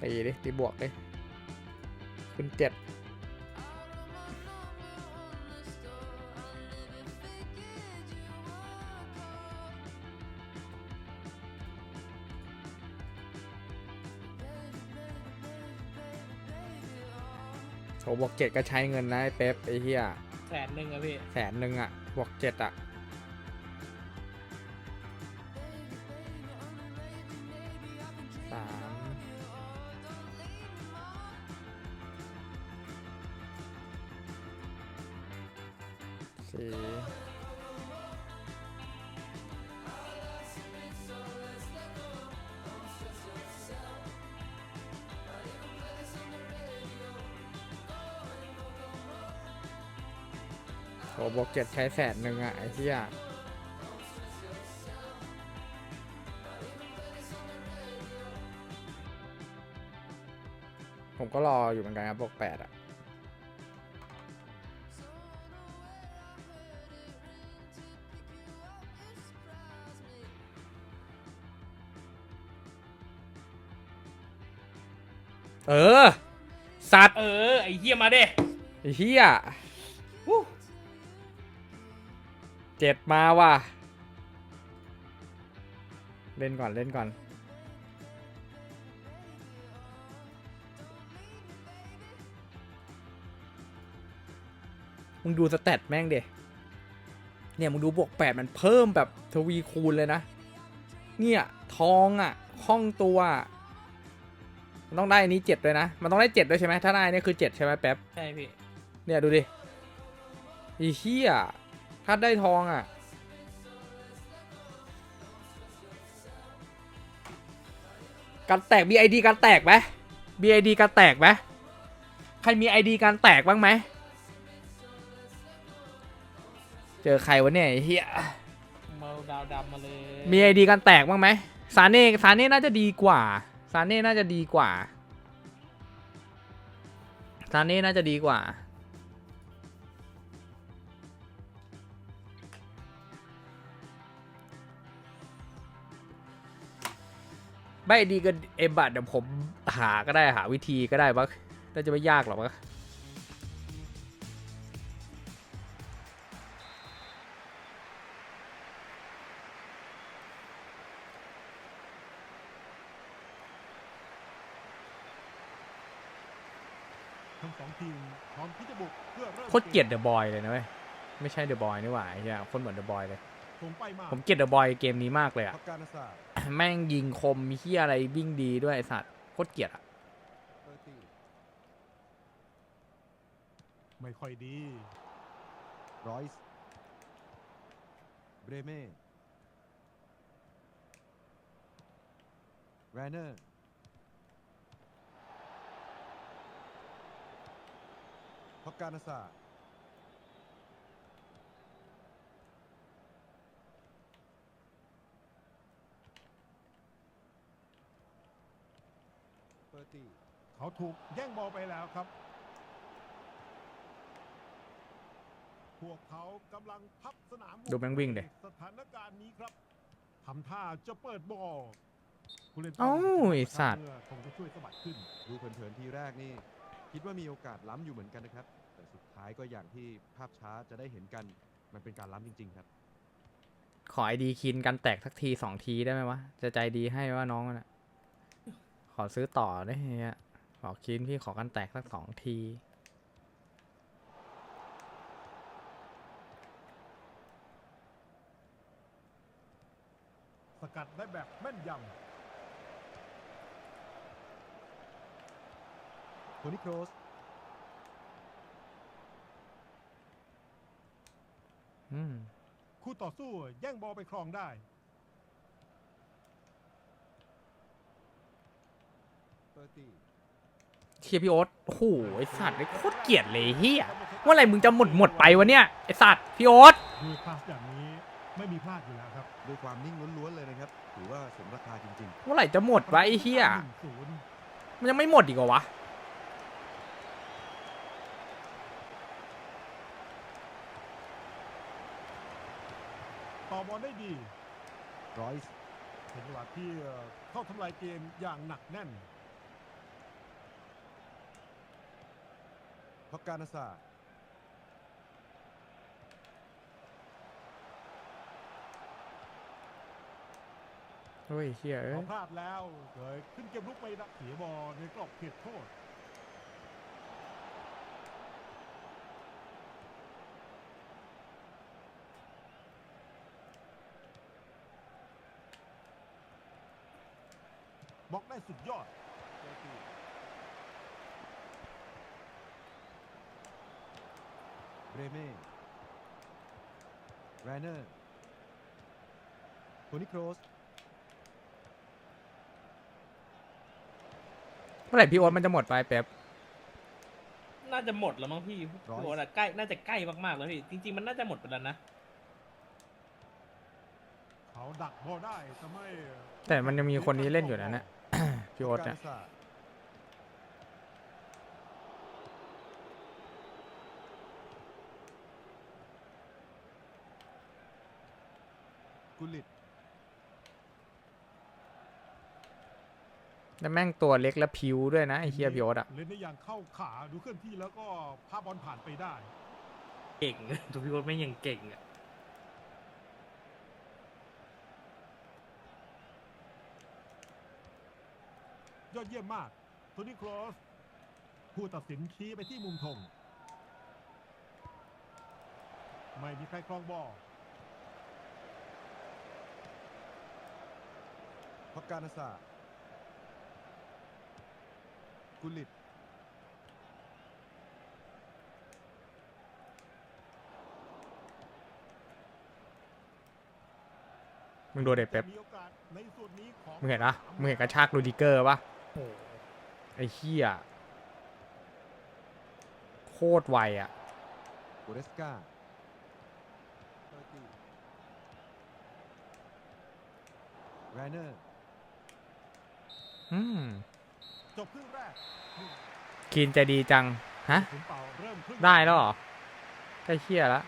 ตีดิตีบวกดิขึ้นเจ็ดโหบวกเจ็ดก็ใช้เงินนะไอ้เป๊ปไอ้เหี้ยแสนหนึ่งอะพี่แสนหนึ่งอะบวกเจ็ดอะ สี่โหบวกเจ็ดใช้แสนหนึ่งอะไอ้เหี้ยผมก็รออยู่เหมือนกันครับบวกแปดอะ เออ สัตว์เออ ไอ้เหี้ยมาเด้ไอ้เฮียวู้เจ็ดมาว่ะ เล่นก่อนเล่นก่อน มึงดูสแตทแม่งเดเนี่ยมึงดูบวกแปดมันเพิ่มแบบทวีคูณเลยนะ เนี่ย ทองอะคล่องตัวอะ มันต้องได้อันนี้เจ็ดเลยนะ มันต้องได้เจ็ดด้วยใช่ไหมถ้าได้อันนี่คือเจ็ดใช่ไหมแป๊บ ใช่พี่เนี่ยดูดิไอีเหี้ยถ้าได้ทองอะ การแตก BID การแตกไหม BID การแตกไหมใครมี ID การแตกบ้างไหม เจอใครวะเนี่ยไอ้เหี้ย เมาดาวดำมาเลย มี ID การแตกบ้างไหมซาเน่ซาเน่น่าจะดีกว่า ซาเน่น่าจะดีกว่าซาเน่น่าจะดีกว่า ไม่ดีก็เอ็มบัตเดี๋ยวผมหาก็ได้หาวิธีก็ได้ปะน่าจะไม่ยากหรอกปะ ลียดเดอะบอยเลยนะเว้ยไม่ใช่เดอะบอยนี่หว่าไอ้เหี้ยคนเหมือนเดอะบอยเลยส่งไปมาผมเกลียดเดอะบอยเกมนี้มากเลยอะพักการศาสตร์แม่งยิงคมมีเฮียอะไรวิ่งดีด้วยไอสัตว์โคตรเกลียดอะเบอร์ตี้ไม่ค่อยดีรอยส์เบรเม่แรนเนอร์พักการศาสตร์ อร์ตี้เขาถูกแย่งบอลไปแล้วครับ พวกเขากำลังพับสนามดูแม่งวิ่งเดสถานการณ์นี้ครับทำท่าจะเปิดบอลผู้เล่นเอ้าไอ้สัตว์เมื่อคงจะช่วยสะบัดขึ้น ดูเผินๆทีแรกนี่ คิดว่ามีโอกาสล้ำอยู่เหมือนกันนะครับ แต่สุดท้ายก็อย่างที่ภาพช้าจะได้เห็นกัน มันเป็นการล้ำจริง ๆ ครับ ขอไอดีคินกันแตกสักทีสองทีได้ไหมวะ จะใจดีให้ว่าน้องมันอะ ขอซื้อต่อได้เฮียขอคินพี่ขอกันแตกสักสองที สกัดได้แบบแม่นยโทนี่โครสอืมำคู่ต่อสู้แย่งบอลไปครองได้ เบอร์ตี้เชียร์พี่โอ๊ตโอ้โหไอสัตว์ไอโคตรเกลียดเลยเฮียเมื่อไหร่มึงจะหมดหมดไปวะเนี่ยไอสัตว์พี่โอ๊ตดูพลาสอย่างนี้ไม่มีพลาดอยู่แล้วครับด้วยความนิ่งล้วนๆเลยนะครับถือว่าสมราคาจริงเมื่อไหร่จะหมดวะไอเฮียหนึ่งศูนย์มันยังไม่หมดอีกเหรอวะต่อบอลได้ดีๆรอยส์เป็นจังหวะที่เอ่อเข้าทำลายเกมอย่างหนักแน่น ฮอกการนาซาเฮ้ยเฮียเอ้เขายพลาดแล้วเลยขึ้นเกมลุกไม่ได้เสียบอลในกรอบเขตโทษบล็อกได้สุดยอด เบรเม่แรนเนอร์โทนี่โครสเมื่อไหร่พี่โอ๊ตมันจะหมดไปเป๊ปน่าจะหมดแล้วมั้งพี่พี่โอ๊ตอะใกล้น่าจะใกล้มากๆแล้วพี่ จริง ๆ มันน่าจะหมดไปแล้วนะ เขาดักบอลได้ทำให้แต่มันยังมีคนนี้เล่นอยู่นะเนี่ยพี่โอ๊ตกาเนี่ย นาซา กุลิตแล้วแม่งตัวเล็กและผิวด้วยนะไอ้เฮียพี่โอ๊ตอะเล่นได้อย่างเข้าขาดูเคลื่อนที่แล้วก็พาบอลผ่านไปได้ เก่งตัวพี่โอ๊ตไม่งยังเก่งอะยอดเยี่ยมมากโทนี่ครอสผู้ตัดสินชี้ไปที่มุมธงไม่มีใครครองบอล ฮอกการนาซากุลิตมึงดูเด็กเป๊ปจะมีโอกาสในส่วนนี้ของมึงเห็นปะมึงเห็นกระชากลูดิเกอร์ปะโอ้โหไอ้เฮียโคตรไวอะโกเรสกาแรนเนอร์อืม จบครึ่งแรกคีนใจดีจัง ฮะศูนย์เป่าเริ่มครึ่งได้แล้วเหรอได้เฮียแล้ว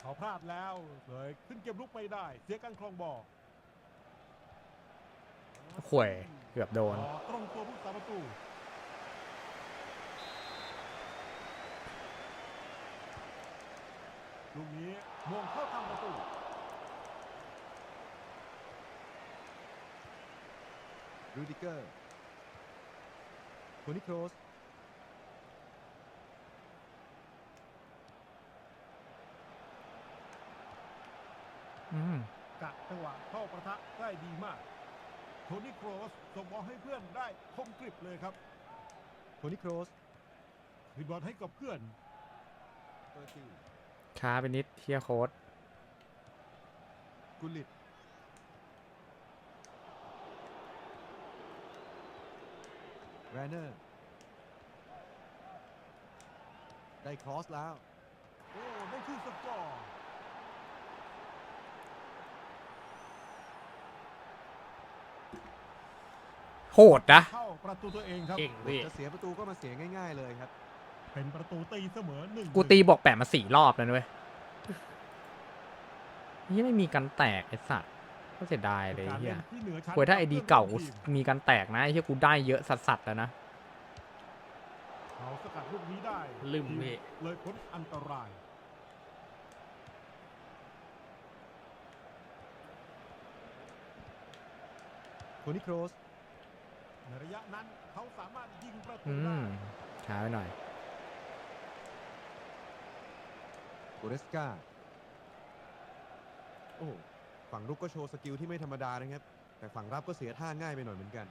เขาพลาดแล้วเลยขึ้นเกมลุกไม่ได้ เสียการครองบอล ข่วย เกือบโดนบอลตรงตัวผู้สาประตูลูกนี้มงเข้าทางประตูรูดิเกอร์โทนี่โครสอืมกะจังหวะเข้าประทะได้ดีมาก โทนี่โครสส่งบอลให้เพื่อนได้คมกริบเลยครับโทนี่โครสคืนบอลให้กับเพื่อนช้าไปนิดเฮียโค้ดกุลิตแรนเนอร์ ได้ครอสแล้ว โอ้ได้ขึ้นสกอร์ โหดนะ เข้าประตูตัวเองครับ เก่งพี่ จะเสียประตูก็มาเสียง่ายๆเลยครับเป็นประตูตีเสมอหนึ่งกูตีบอกแปดมาสี่รอบแล้วนะเว้ยนี่ไม่มีกันแตกไอ้สัตว์ก็เสียดายเลยการเฮีเล่ยนที่เหนือชั้นควยถ้าไอดีเก่ากูทีมมีกันแตกนะไอ้เฮียกูได้เยอะสัสๆแล้วนะ เขาสกัดลูกนี้ได้ลืมทีพี่ เลยพ้นอันตรายโทนี่โครส ในระยะนั้นเขาสามารถยิงประตูอืได้มช้าไปหน่อยโกเรสกาโอ้โหฝั่งรุกก็โชว์สกิลที่ไม่ธรรมดานะครับ แต่ฝั่งรับก็เสียท่าง่ายไปหน่อยเหมือนกัน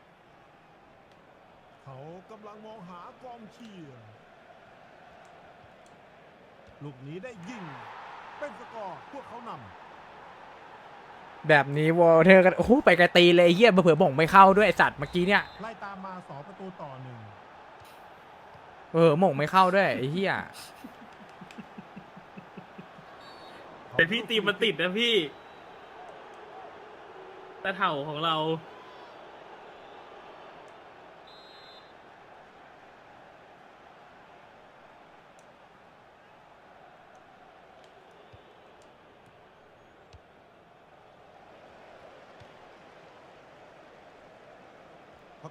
เขากำลังมองหากองเชียร์ลูกนี้ได้ยิง เป็นสกอร์พวกเขานำ แบบนี้วอลเทอร์กันโอ้โหไปไกลตีเลยไอ้เฮียเผื่อๆบ่งไม่เข้าด้วยไอสัตว์เมื่อกี้เนี่ยไล่ตามมาสองประตูต่อหนึ่งเออหม่งไม่เข้าด้วยไอ้เฮียแต่พี่ตีมมันติดนะพี่ตะเถ่าของเรา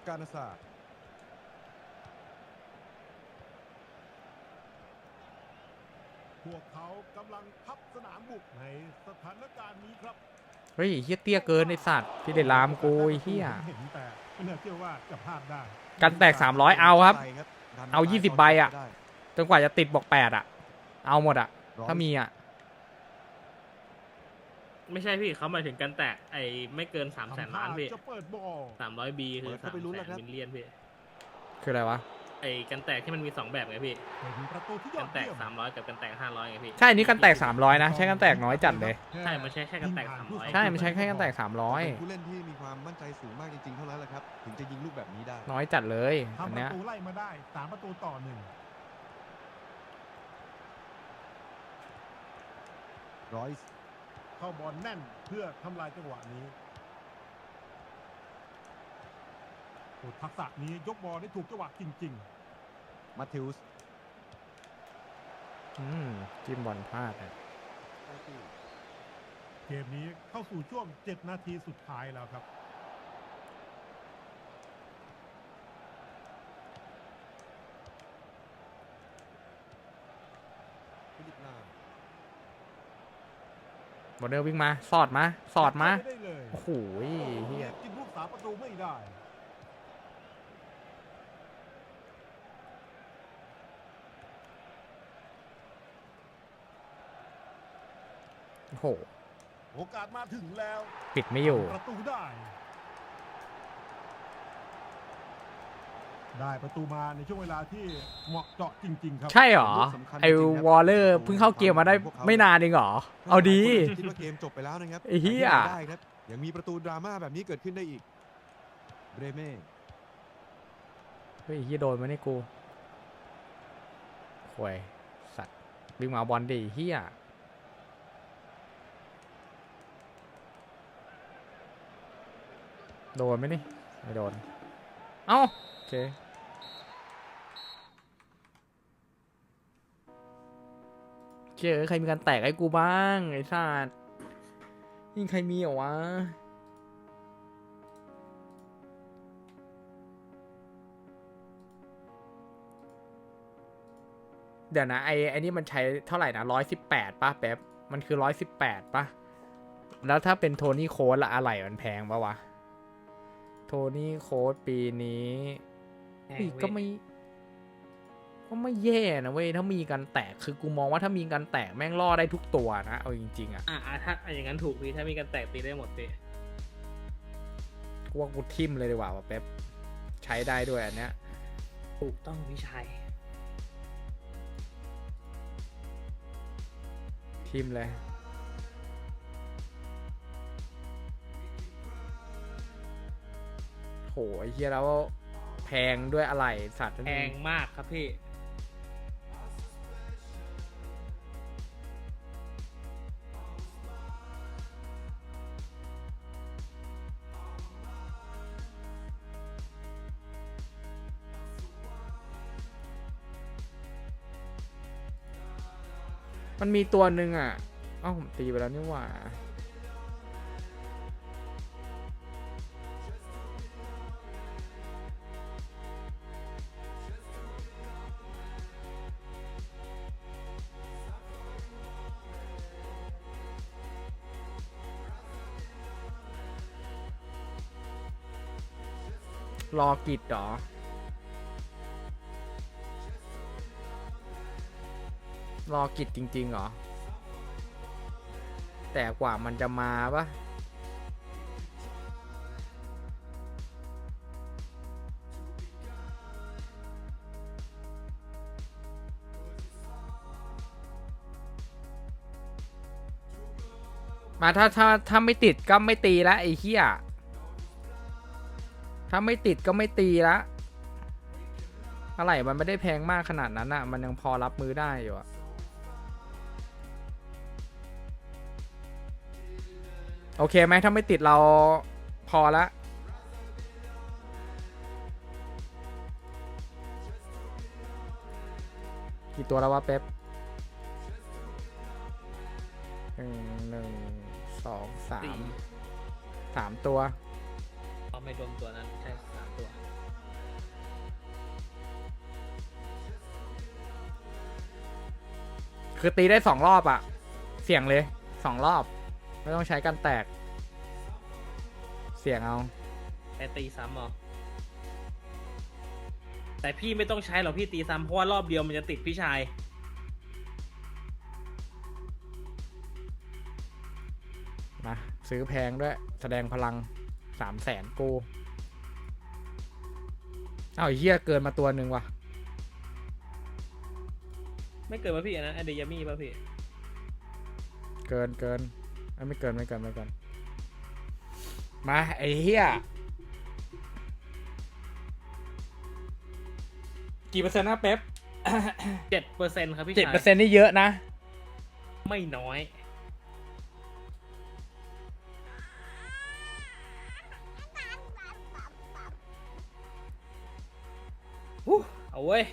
กการนาซาพวกเขากำลังพับสนามบุกในสถานการณ์นี้ครับเฮ้ยเฮียเตี้ยเกินไอสัตว์พี่เดลามกูไอ้เฮียเห็นแต่ไม่น่าเชื่อว่าจะพลาดได้กันแตก 300 เอาครับดันเอาซ้ย20 ใบอะได้จนกว่าจะติดบอกแปดอะเอาหมดอะร้อยถ้ามีอะ ไม่ใช่พี่เขาหมายถึงกันแตกไอ้ไม่เกินสามแสนล้านพี่จะเปิดบอลสามร้อยบีคือสามแสนมิลเลียนพี่คืออะไรวะไอ้กันแตกที่มันมีสองแบบไงพี่เป็นประตูที่ยอกัดนแตกเยี่ยมสามร้อยกับกันแตกห้าร้อยไงพี่ใช่อันนี้กันแตก300นะใช้กันแตกน้อยจัดเลยใช่มันใช้แค่กันแตก300ใช่มันใช้แค่กันแตกเป็น300ผู้เล่นที่มีความมั่นใจสูงมากจริงๆเท่านั้นแหละครับถึงจะยิงลูกแบบนี้ได้น้อยจัดเลยอันทำปเนี้ยระตูไล่มาได้สามประตูต่อหนึ่งร้อย เข้าบอลแน่นเพื่อทำลายจังหวะนี้โอ้ทักษะนี้ยกบอลได้ถูกจังหวะจริงมาทิวส์อืมจิ้มบอลพลาดอะๆเกมนี้เข้าสู่ช่วง 7 นาทีสุดท้ายแล้วครับ ฟิลิปลาม บอลเนอร์วิ่งมา สอดมา สอดมาได้เลยโอ้โหโอ้โหเฮียกินลูกสามประตูไม่ได้โอ้โห โอกาสมาถึงแล้ว ปิดไม่อยู่ประตูได้ ได้ประตูมาในช่วงเวลาที่เหมาะเจาะจริง ๆ ครับใช่เหรอลูกสำคัญไอจริงๆครับวอลเลอร์เพิ่งเข้าเกมมาได้ไม่นานเองเหรอ เอาดี คิดว่าเกมจบไปแล้วนะครับไอ้เหี้ย แต่ที่ไหนได้ครับยังมีประตูดราม่าแบบนี้เกิดขึ้นได้อีกเบรเม่ เฮ้ยเฮียโดนมาเนี่ยกูห่วยสัตว์วิ่งมาเอาบอลดิเฮียโดนไหมนี่ ไม่โดน เอ้า โอเค เจอใครมีการแตกให้กูบ้างไอ้สัตว์ยิงใครมีเหรอวะเดี๋ยวนะไอไอนี่มันใช้เท่าไหร่นะร้อยสิบแปดป่ะแป๊บมันคือร้อยสิบแปดป่ะ แล้วถ้าเป็นโทนี่โค้ดละอะไรมันแพงปะวะ โทนี่โค้ดปีนี้แพงอีกเว้ยก็ไม่ ก็ไม่แย่นะเว้ยถ้ามีกันแตกคือกูมองว่าถ้ามีกันแตกแม่งล่อได้ทุกตัวนะเอาจริงๆอะอะอะถ้าอะอย่างนั้นถูกพี่ถ้ามีกันแตกตีได้หมดพี่กูว่ากูทิมเลยดีกว่าว่ะแป๊บใช้ได้ด้วยอันเนี้ยถูกต้องพี่ชัยทิมเลยโหไอ้เฮียแล้วแพงด้วยอะไรสัตว์แพงมากครับพี่ มันมีตัวหนึ่งอะเอ้าผมตีไปแล้วนี่หว่า รอกิจเหรอ รอกิจจริงๆเหรอ แต่กว่ามันจะมาปะมาถ้าถ้าถ้าไม่ติดก็ไม่ตีละไอ้เหี้ย ถ้าไม่ติดก็ไม่ตีละอะไรมันไม่ได้แพงมากขนาดนั้นอะมันยังพอรับมือได้อยู่อะ โอเคไหมถ้าไม่ติดเราพอละกี่ตัวแล้ววะเป๊ปหนึ่งหนึ่งสองสามสามตัวเอาไม่รวมตัวนั้นใช่สามตัวคือตีได้สองรอบอะเสี่ยงเลยสองรอบ ไม่ต้องใช้กันแตก เสี่ยงเอา แต่ตีซ้ำเหรอแต่พี่ไม่ต้องใช้หรอกพี่ตีซ้ำเพราะว่ารอบเดียวมันจะติดพี่ชาย มา ซื้อแพงด้วย แสดงพลังสามแสนกูเอ้าไอ้เฮียเกินมาตัวหนึ่งว่ะ ไม่เกินป่ะพี่อันนั้นอเดยามี่ป่ะพี่ เกินเกินเอ้ย ไม่เกินไม่เกินไม่เกินมาไอ้เฮียกี่เปอร์เซ็นต์นะเป๊ปเจ็ดเปอร์เซ็นต์ครับพี่เจ็ดชายเปอร์เซ็นต์นี่เยอะนะ ไม่น้อยอู้เอาเว้ย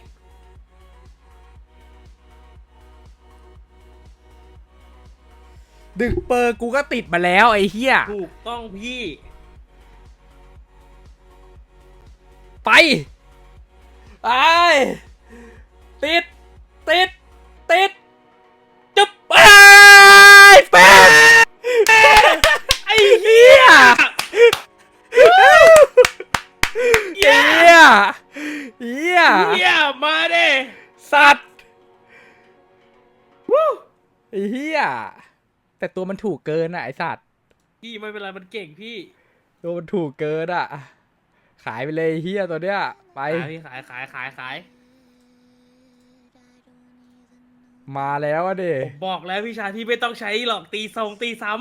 ดึกเปอร์กูก็ติดมาแล้วไอ้เฮียถูกต้องพี่ ไป ไป ติด ติด ติด จุ๊บไปเป๊ปไอ้เฮียเฮียเฮียเยี่ยมมาเด้สัตว์วู้ไอ้เฮีย แต่ตัวมันถูกเกินอะไอสัตว์พี่ไม่เป็นไรมันเก่งพี่ตัวมันถูกเกินอะ ขายไปเลยไอ้เฮียตัวเนี้ยไป ขายพี่ขายขายขายขายมาแล้วอะเด็ผมบอกแล้วพี่ชายพี่ไม่ต้องใช้หรอกตีทรงตีซ้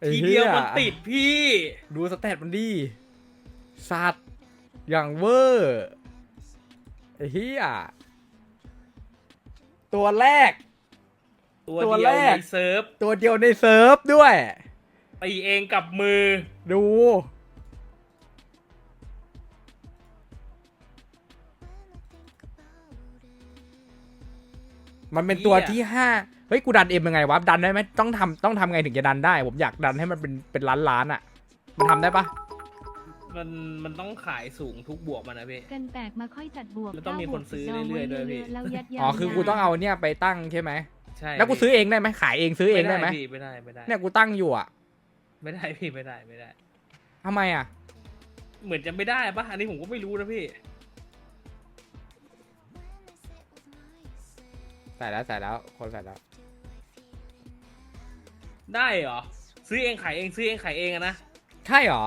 ไอ้ำทีเหี้ยเดียวมันติดพี่ ดูสเตตมันดีสัตว์อย่างเวอร์ไอ้เฮียตัวแรก ตัวตัวเดียแรวก ในเซิร์ฟตัวเดียวในเซิร์ฟด้วย ตีเองกับมือ ดู มันเป็นตัวเหี้ย ที่ห้าเฮ้ย กูดันเอ็มยังไงวะ ดันได้ไหมต้องทำต้องทำไงถึงจะดันได้ ผมอยากดันให้มันเป็นเป็นล้านล้านๆอะมันทำได้ปะมันมันต้องขายสูงทุกบวกมันนะพี่ กันแตกมาค่อยจัดบวกแล้วต้องมีคนซื้อเรื่อยๆด้วยพี่ แล้วยัดยาอ๋อ คือกูต้องเอาเนี่ยไปตั้งใช่ไหม ใช่แล้วกูซื้อเองได้ไหมขายเองซื้อเองได้ไหมพี่ไม่ได้ไม่ได้เนี่ยกูตั้งอยู่อะ ไม่ได้พี่ไม่ได้ไม่ได้ทำไมอะ เหมือนจะไม่ได้ปะอันนี้ผมก็ไม่รู้นะพี่ใส่แล้วใส่แล้วคนใส่แล้ว ได้เหรอซื้อเองขายเองซื้อเองขายเองอะนะใช่เหรอ